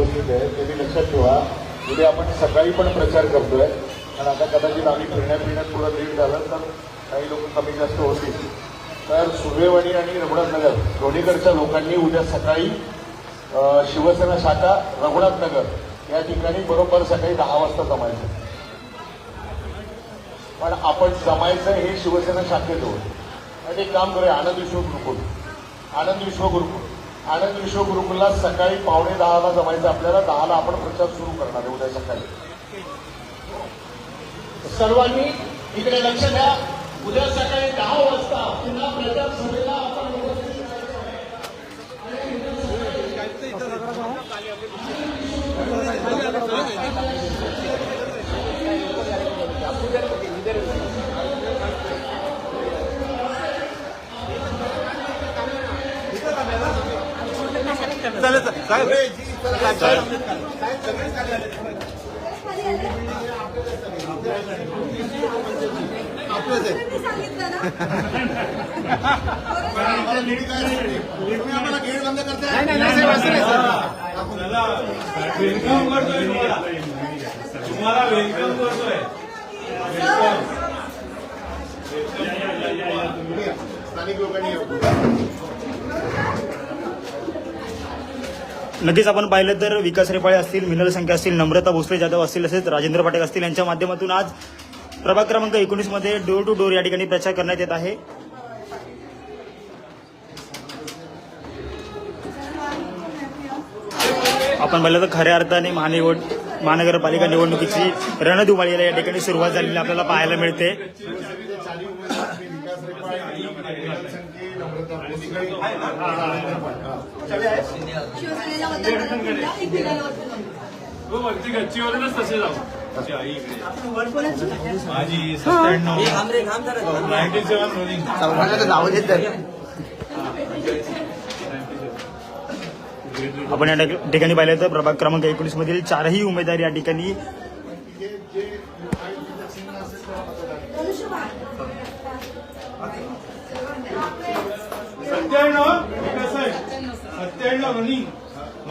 उपस्थित आहे ते मी लक्षात ठेवा. उद्या आपण सकाळी पण प्रचार करतोय. आणि आता कदाचित आम्ही फिरण्या फिरण्यात थोडं लेट झालं तर काही लोक कमी जास्त होतील. तर सुर्वेवाडी आणि रघुनाथनगर दोन्हीकडच्या लोकांनी उद्या सकाळी शिवसेना शाखा रघुनाथनगर या ठिकाणी बरोबर सकाळी दहा वाजता जमायचं. पण आपण जमायचं हे शिवसेना शाखेजवळ. आणि एक काम करूया आनंद विश्व गुरुकुल आनंद विश्व गुरुकुल आनंद विश्व गुरुकुलला सकाळी पावणे दहाला जमायचं आपल्याला. दहाला आपण प्रचार सुरू करणार आहे उद्या सकाळी. सर्वांनी इकडे लक्ष द्या. उद्या सकाळी दहा वाजता पुन्हा प्रचार सभेला आपण उपस्थित वेलकम करतोय तुम्हाला. तुम्हाला वेलकम करतोय. स्थानिक लोकांनी नक्कीच आपण पाहिलं तर विकास रेपाळे असतील मिनल संख्या असतील नम्रता भोसले जाधव असतील तसेच राजेंद्र पाटेक असतील यांच्या माध्यमातून आज प्रभाग क्रमांक एकोणीसमध्ये डोर टू डोर या ठिकाणी प्रचार करण्यात येत आहे. आपण पाहिलं तर खऱ्या अर्थाने महानिवड महानगरपालिका निवडणुकीची रणधुमाळीला या ठिकाणी सुरुवात झालेली आपल्याला पाहायला मिळते. शिवसेनेला मतदान तसे जाऊ माझी सत्त्याण्णव नाईन्टी रोलिंग आपण या ठिकाणी पाहिलं तर प्रभाग क्रमांक एकोणीस मधील चारही उमेदवार या ठिकाणी जे जे आयोजित चिन्ह असेल त्याला मतदान करा. धनुष्यबाण. सत्त्याण्णव हे कसं आहे सत्त्याण्णव रोलिंग माझी आई We have to celebrate the century. Of course of course मी आंदोलन झालं आय एम वेटिंग फॉर वोटिंगला जायचं आणि महायुतीलाच मतदान करायचं. गाडी arrange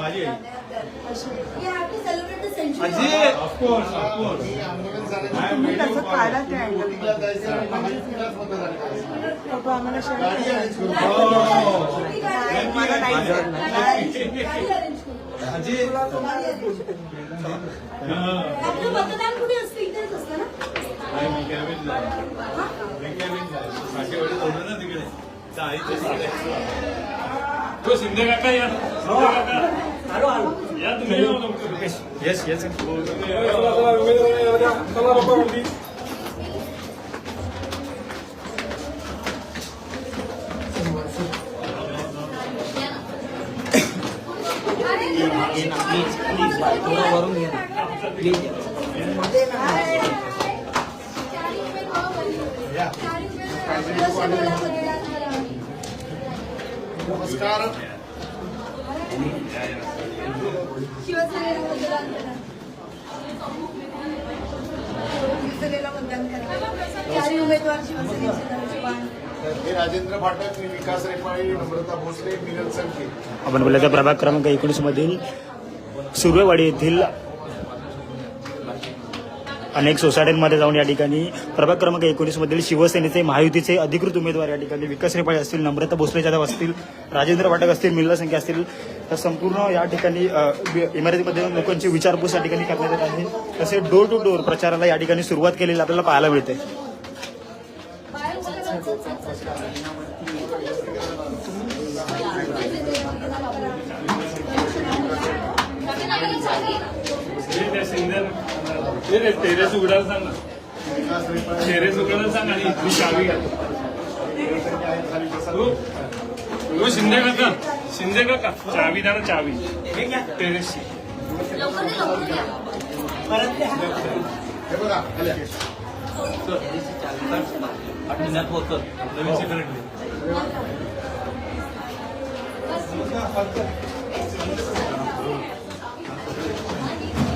मतदान कुठे असतं? इथेच असतं ना? आई मी कॅबिन मी कॅबिन काठेवाडी सोडलं ना तिकडे त्या आईचं सांगायचं. तो शिंदे काका या शिंदे काका या तुम्ही येऊ लवकर. येस येस नमस्कार शिवसेनेला शिवसेनेला मतदान करा चारही उमेदवार शिवसेनेचे राजेंद्र फाटक मी विकास रेपाळे नम्रता भोसले आपण बोललं तर प्रभाग क्रमांक एकोणीस मधील सुर्वेवाडी येथील अनेक सोसायट्यांमध्ये जाऊन या ठिकाणी प्रभाग क्रमांक एकोणीसमधील शिवसेनेचे महायुतीचे अधिकृत उमेदवार या ठिकाणी विकास रेपाळे असतील नम्रता भोसले जाधव असतील राजेंद्र वाटक असतील मिल्ला संख्या असतील तर संपूर्ण या ठिकाणी इमारतीमध्ये लोकांची विचारपूस या ठिकाणी करण्यात येत आहे. तसे डोर टू डोर प्रचाराला या ठिकाणी सुरुवात केलेली आपल्याला पाहायला मिळते हे त्या शिंदे ते रे टेरेस उघडायला सांग ना. टेरेस उघडायला सांग आणि इथली चावी घ्या. तू तू शिंदे काका. शिंदे काका. चावी. द्या. ना चावी टेरेसची हे नवीन सेक्रेटरी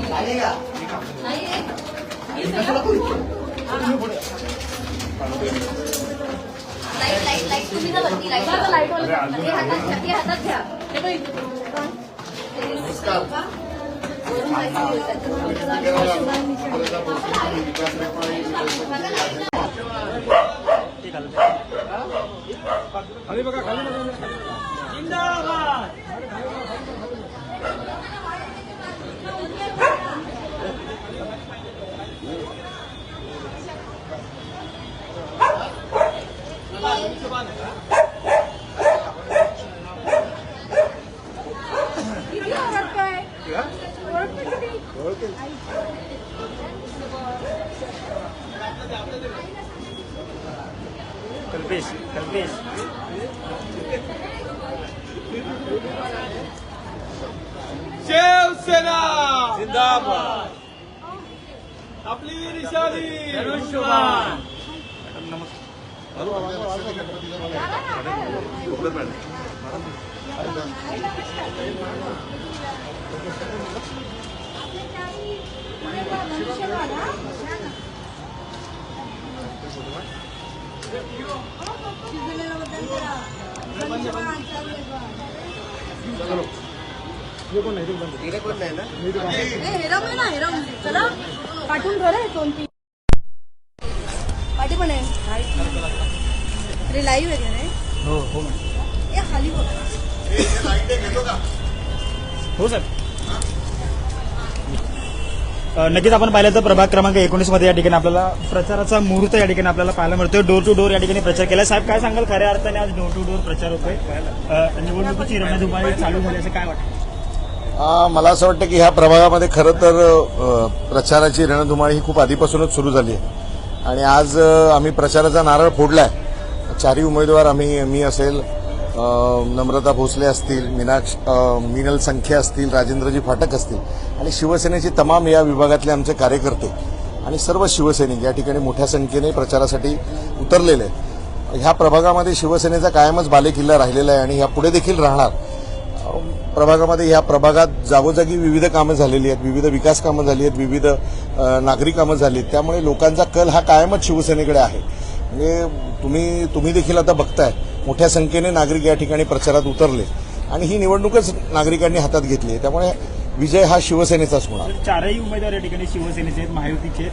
लाइट लाईट लाईट तुम्ही ना वरती लाईट लाईट हातात घ्या ते हातात घ्या हे बघ कल्पेश कल्पेश. शिवसेना जिंदाबाद. आपली निशाणी कोण नाही ना हेराम चला. पाठवून ठेव रे दोन तीन लाईव्ह आहे. हो हो ए खाली बघ हो सर. नक्कीच आपण पाहिलं तर प्रभाग क्रमांक एकोणीसमध्ये या ठिकाणी आपल्याला प्रचाराचा मुहूर्त या ठिकाणी आपल्याला पाहायला मिळतोय. डोर टू डोर या ठिकाणी प्रचार केला साहेब काय सांगाल? खऱ्या अर्थाने आज डोर टू डोर प्रचार होतोय. अ, निवडणुकीची रणधुमाळी चालू झाली असं काय वाटतं? आ, मला असं वाटतं की ह्या प्रभागामध्ये खरं तर प्रचाराची रणधुमाळी ही खूप आधीपासूनच सुरू झाली आहे. आणि आज आम्ही प्रचाराचा नारळ फोडलाय. चारही उमेदवार आम्ही मी असेल नम्रता भोसले असतील मीनाक्ष मिनल संख्या असतील राजेंद्रजी फाटक असतील आणि शिवसेनेचे तमाम या विभागातले आमचे कार्यकर्ते आणि सर्व शिवसैनिक या ठिकाणी मोठ्या संख्येने प्रचारासाठी उतरलेले ह्या प्रभागामध्ये शिवसेनेचा कायमच बालेकिल्ला राहिलेला आहे आणि ह्या पुढे देखील राहणार. प्रभागामध्ये ह्या प्रभागात जागोजागी विविध कामं झालेली आहेत विविध विकास कामं झाली आहेत विविध नागरी कामं झाली आहेत. त्यामुळे लोकांचा कल हा कायमच शिवसेनेकडे आहे. म्हणजे तुम्ही तुम्ही देखील आता बघताय मोठ्या संख्येने नागरिक या ठिकाणी प्रचारात उतरले. आणि ही निवडणूकच नागरिकांनी हातात घेतली. आहे त्यामुळे विजय हा शिवसेनेचाच होणार. चारही उमेदवार या ठिकाणी शिवसेनेचे आहेत महायुतीचे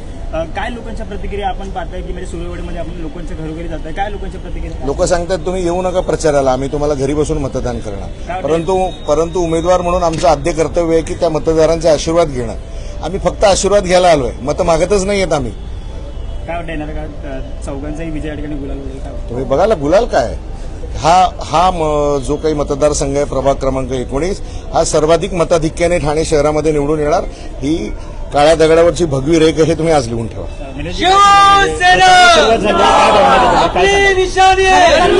काय लोकांच्या प्रतिक्रिया आपण पाहताय की म्हणजे सुरेवाडीमध्ये आपण लोकांच्या घरोघरी जात आहे काय लोकांच्या प्रतिक्रिया लोक सांगतात तुम्ही येऊ नका प्रचाराला आम्ही तुम्हाला घरी बसून मतदान करणार. परंतु परंतु उमेदवार म्हणून आमचं आद्य कर्तव्य आहे की त्या मतदारांचे आशीर्वाद घेणं. आम्ही फक्त आशीर्वाद घ्यायला आलोय. मतं मागतच नाही आहेत आम्ही. काय वाटतं येणार का अ, चौघांचाही विजय या ठिकाणी गुलाल होईल काय वाटतं? तुम्ही बघायला गुलाल काय? हा हा म- जो काही मतदारसंघ आहे प्रभाग क्रमांक एकोणीस हा सर्वाधिक मताधिक्याने ठाणे शहरामध्ये निवडून येणार. ही काळ्या दगडावरची भगवी रेख हे तुम्ही आज लिहून ठेवा. मी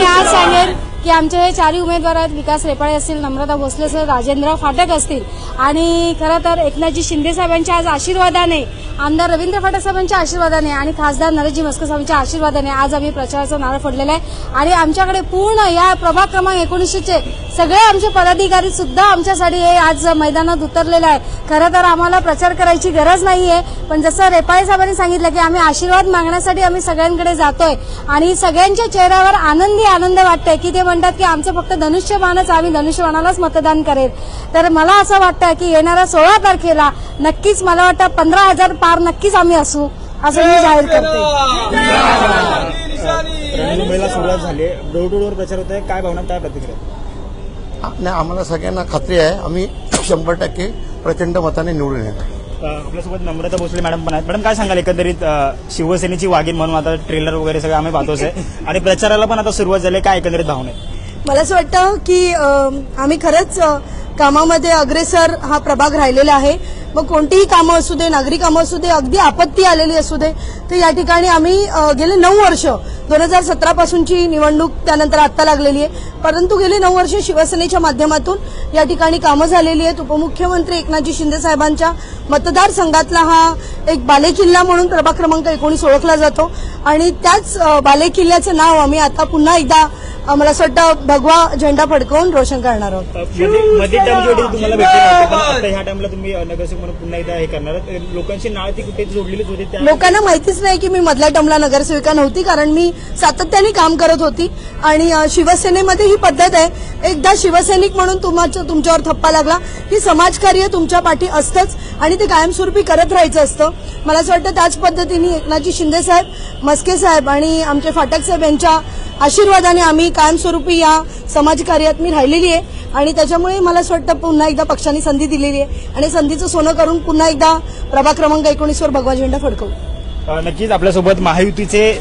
आज सांगेन की आमचे हे चारही उमेदवार आहेत विकास रेपाळे असतील नम्रता भोसले सर राजेंद्र फाटक असतील. आणि खरं तर एकनाथजी शिंदे साहेबांच्या आज आशीर्वादाने आमदार रवींद्र फाटक साहेबांच्या आशीर्वादाने आणि खासदार नरेशजी मस्कर साहेबांच्या आशीर्वादाने आज आम्ही प्रचाराचा नारळ फोडलेला आहे. आणि आमच्याकडे पूर्ण या प्रभाग क्रमांक एकोणीसशेचे सगळे आमचे पदाधिकारी सुद्धा आमच्यासाठी हे आज मैदानात उतरलेले आहे खरं तर आम्हाला प्रचार करायची गरज नाहीये पण जसं रेपाळे साहेबांनी सांगितलं की आम्ही आशीर्वाद मागण्यासाठी आम्ही सगळ्यांकडे जातोय आणि सगळ्यांच्या चेहऱ्यावर आनंदी आनंद वाटतंय की ते म्हणतात की आमचं फक्त धनुष्यबाणच आम्ही धनुष्यबाणालाच मतदान करेल. तर मला असं वाटतं की येणाऱ्या सोळा तारखेला नक्कीच मला वाटतं पंधरा हजार पार नक्कीच आम्ही असू असं मी जाहीर करते. रणधुमाळीला सुरुवात झाली आहे. डोर टू डोर प्रचार होत आहे. काय भावना काय प्रतिक्रिया? नाही आम्हाला सगळ्यांना खात्री आहे. आम्ही शंभर टक्के प्रचंड मताने निवडून येणार. आपल्यासोबत नम्रता भोसले मॅडम पण आहेत. मॅडम काय सांगाल? एकंदरीत शिवसेनेची वागीण म्हणून आता ट्रेलर वगैरे सगळं आम्ही पाहतोच आहे. आणि प्रचाराला पण आता सुरुवात झाली. काय एकंदरीत भावना मला असं वाटतं की आम्ही खरंच कामामध्ये अग्रेसर हा प्रभाग राहिलेला आहे. मग कोणतीही कामं असू दे नागरी कामं असू दे अगदी आपत्ती आलेली असू दे तर या ठिकाणी आम्ही गेले नऊ वर्ष. दोन हजार सतरा पासूनची निवडणूक त्यानंतर आत्ता लागलेली आहे. परंतु गेले नऊ वर्ष शिवसेनेच्या माध्यमातून या ठिकाणी कामं झालेली आहेत. उपमुख्यमंत्री एकनाथजी शिंदे साहेबांच्या मतदारसंघातला हा एक बालेकिल्ला म्हणून प्रभाग क्रमांक एकोणीस ओळखला जातो. आणि त्याच बालेकिल्ल्याचं नाव आम्ही आता पुन्हा एकदा मला असं वाटतं भगवा झेंडा फडकवून रोशन करणार आहोत. म्हणून पुन्हा एकदा हे करणार लोकांची नाळ ती कुठे जोडलेलीच होती त्या लोकांना माहितीच नाही की मी मधल्या टमला नगरसेविका नव्हती कारण मी सातत्याने काम करत होती. आणि शिवसेनेमध्ये ही पद्धत आहे. एकदा शिवसैनिक म्हणून तुमच्या तुमच्यावर थप्पा लागला की समाजकार्य तुमच्या पाठी असतंच आणि ते कायमस्वरूपी करत राहायचं असतं. मला असं वाटतं त्याच पद्धतीने एकनाथजी शिंदे साहेब मस्के साहेब आणि आमचे फाटक साहेब यांच्या आशीर्वादाने आम्ही कायमस्वरूपी या समाजकार्यात मी राहिलेली आहे. आणि त्याच्यामुळे मला असं वाटतं पुन्हा एकदा पक्षाने संधी दिलेली आहे. आणि संधीचं सोनं करून पुन्हा एकदा प्रभाग क्रमांक एकोणीसवर भगवा झेंडा फडकवू. नक्कीच आपल्यासोबत महायुतीचे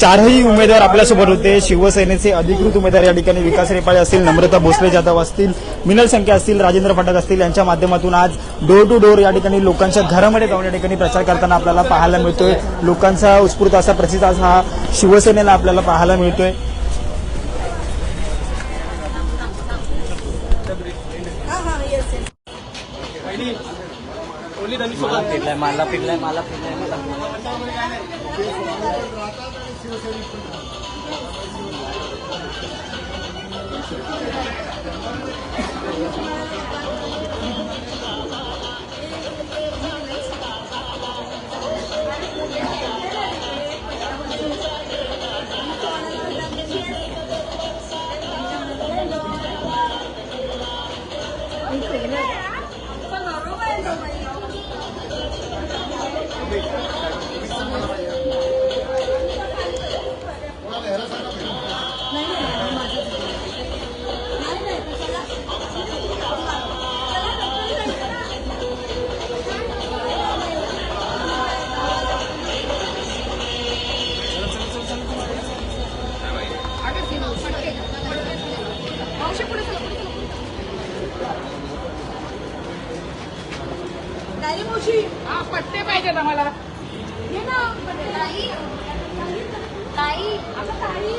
चारही उमेदवार आपल्यासोबत होते. शिवसेनेचे अधिकृत उमेदवार या ठिकाणी विकास रेपाळे असतील नम्रता भोसले जाधव असतील मिनल संख्या असतील राजेंद्र फाटक असतील यांच्या माध्यमातून आज डोर टू डोर या ठिकाणी लोकांच्या घरामध्ये जाऊन या ठिकाणी प्रचार करताना आपल्याला पाहायला मिळतोय. लोकांचा उत्स्फूर्त असा प्रतिसाद हा शिवसेनेला आपल्याला पाहायला मिळतोय. ओली धनी सोबत पट्टे पाहिजेत आम्हाला घे ना पट्टे. ताई mala. Yan na, pati tayi. Tayi. Ako tayi.